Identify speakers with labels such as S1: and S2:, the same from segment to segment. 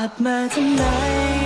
S1: ลับมาทำไม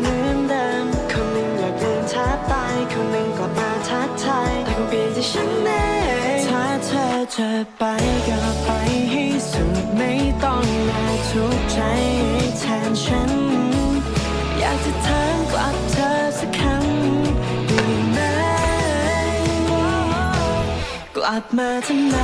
S1: เหมือนเดิม คนหนึ่งอยากเดินท้าตายคนหนึ่งกลับมาทักทายแต่คงเปลี่ยนที่ฉันเองถ้าเธอจะไปก็ไปให้สุดไม่ต้องมาทุกข์ใจแทนฉัน อยากจะถามกลับเธอสักคำได้ไหมกลับมาทำไม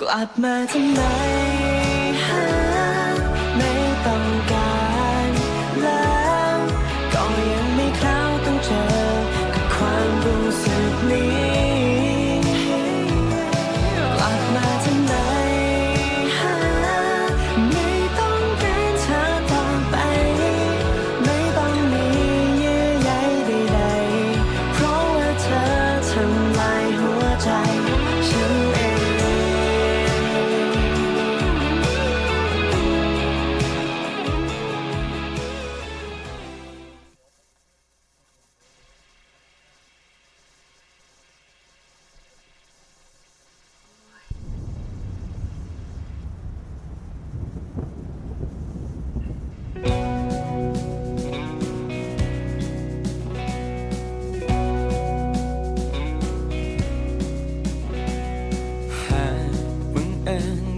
S1: กลับมาทำไมหาไม่ต้องการแล้วก็ยังไม่เข้าต้องเจอกับความรู้สึกนี้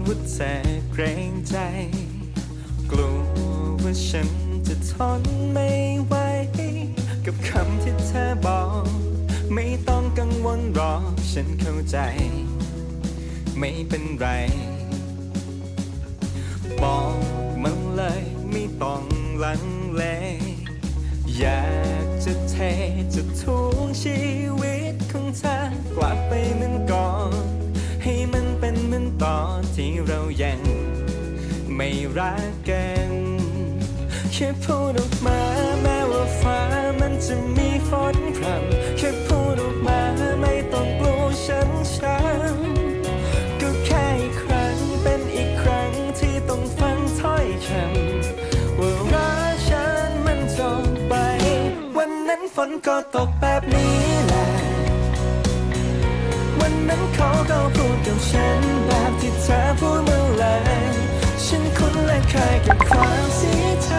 S1: ว่าเธอเก
S2: รงใจ กลัวว่าฉันจะทนไม่ไหว กับคำที่เธอบอก ไม่ต้องกังวลหรอกฉันเข้าใจ ไม่เป็นไร บอกมันเลยไม่ต้องลังเลอยากจะเทจะทุงชีวิตของเธอกลับไปเหมือนก่อน เรายังไม่รักกันแค่พูดออกมาแม้ว่าฟ้ามันจะมีฝนพรำแค่พูดออกมาไม่ต้องกลัวฉันช้ำก็แค่อีกครั้งเป็นอีกครั้งที่ต้องฟังถ้อยคำว่ารักฉันมันจบไป วันนั้นฝนก็ตกแบบนี้แหละวันนั้นเขาก็พูดกับฉัน เกับความเสียใจ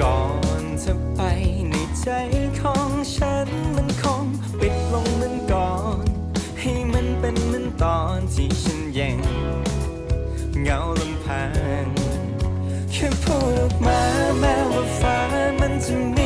S2: ก่อนจะไปในใจของฉันมันคงปิดลงเหมือนก่อน ให้มันเป็นเหมือนตอนที่ฉันยังเงาลำพังแค่พูดออกมาแม้ว่าฟ้ามันจะมี